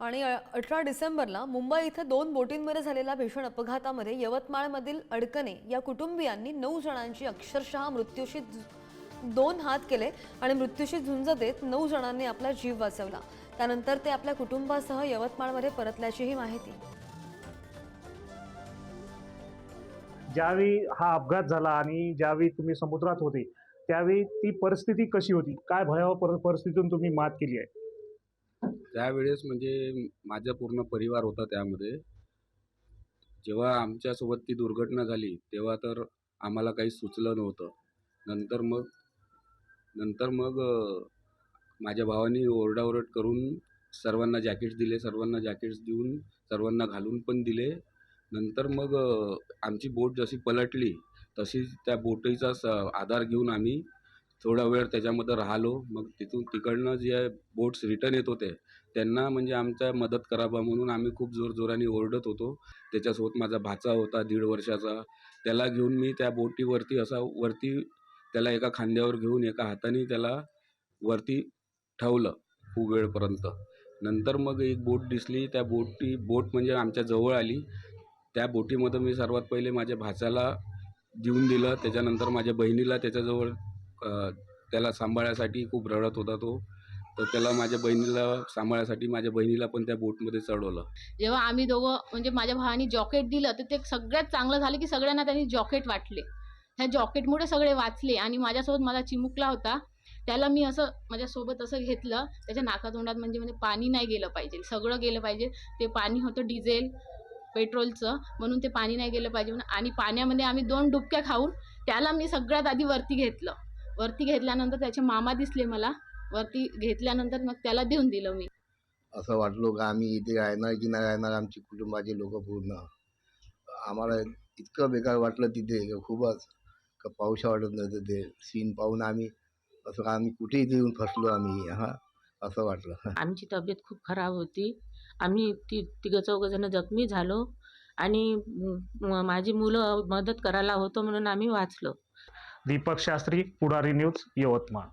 आणि अठरा डिसेंबरला मुंबई इथं दोन बोटींमध्ये झालेल्या भीषण अपघातामध्ये यवतमाळमधील अडकणे या कुटुंबियांनी नऊ जणांची अक्षरशः मृत्यूशी दोन हात केले आणि मृत्यूशी झुंज देत नऊ जणांनी आपला जीव वाचवला. त्यानंतर ते आपल्या कुटुंबासह यवतमाळमध्ये परतल्याचीही माहिती. ज्यावेळी हा अपघात झाला आणि ज्यावेळी तुम्ही समुद्रात होते त्यावेळी ती परिस्थिती कशी होती? काय भयावह परिस्थितीतून तुम्ही मात केली आहे? त्यावेळेस म्हणजे माझा पूर्ण परिवार होता त्यामध्ये. जेव्हा आमच्यासोबत ती दुर्घटना झाली तेव्हा तर आम्हाला काही सुचलं नव्हतं. नंतर मग नंतर मग माझ्या भावाने ओरडाओरड करून सर्वांना जॅकेट्स दिले सर्वांना जॅकेट्स देऊन सर्वांना घालून पण दिले. नंतर मग आमची बोट जशी पलटली तशी त्या बोटीचा स आधार घेऊन आम्ही थोडा वेळ त्याच्यामध्ये राहिलो. मग तिथून तिकडनं जे बोट्स रिटर्न येत होते त्यांना म्हणजे आमच्या मदत करावा म्हणून आम्ही खूप जोरजोराने ओरडत होतो. त्याच्यासोबत माझा भाचा होता दीड वर्षाचा. त्याला घेऊन मी त्या बोटीवरती असा वरती त्याला एका खांद्यावर घेऊन एका हाताने त्याला वरती ठेवलं खूप वेळपर्यंत. नंतर मग एक बोट दिसली. त्या बोटी बोट म्हणजे आमच्या जवळ आली. त्या बोटीमध्ये मी सर्वात पहिले माझ्या भाच्याला देऊन दिलं. त्याच्यानंतर माझ्या बहिणीला त्याच्याजवळ त्याला सांभाळण्यासाठी खूप रडत होता तो. तर त्याला माझ्या बहिणीला सांभाळायसाठी माझ्या बहिणीला पण त्या बोटमध्ये चढवलं. जेव्हा आम्ही दोघं म्हणजे माझ्या भावाने जॉकेट दिलं तर ते सगळ्यात चांगलं झालं की सगळ्यांना त्यांनी जॉकेट वाटले. ह्या जॉकेटमुळे सगळे वाचले आणि माझ्यासोबत माझा चिमुकला होता. त्याला मी असं माझ्यासोबत असं घेतलं. त्याच्या नाकातोंडात म्हणजे म्हणजे पाणी नाही गेलं पाहिजे. सगळं गेलं पाहिजे. ते पाणी होतं डिझेल पेट्रोलचं. म्हणून ते पाणी नाही गेलं पाहिजे म्हणून आणि पाण्यामध्ये आम्ही दोन डुबक्या खाऊन त्याला मी सगळ्यात आधी वरती घेतलं. वरती घेतल्यानंतर त्याचे मामा दिसले मला. वरती घेतल्यानंतर मग त्याला देऊन दिलं मी. असं वाटलो का आम्ही इथे राहणार की नाही राहणार आमची कुटुंबाचे लोक पूर्ण. आम्हाला इतकं बेकार वाटलं तिथे खूपच. का पाऊशा वाटत नव्हतं ते. सीन पाहून आम्ही असं का आम्ही कुठेही येऊन फसलो आम्ही? हां असं वाटलं. आमची तब्येत खूप खराब होती. आम्ही ती तिघं चौघंजणं जखमी झालो आणि माझी मुलं मदत करायला होतो म्हणून आम्ही वाचलो. दीपक शास्त्री पुढारी न्यूज यवतमाळ.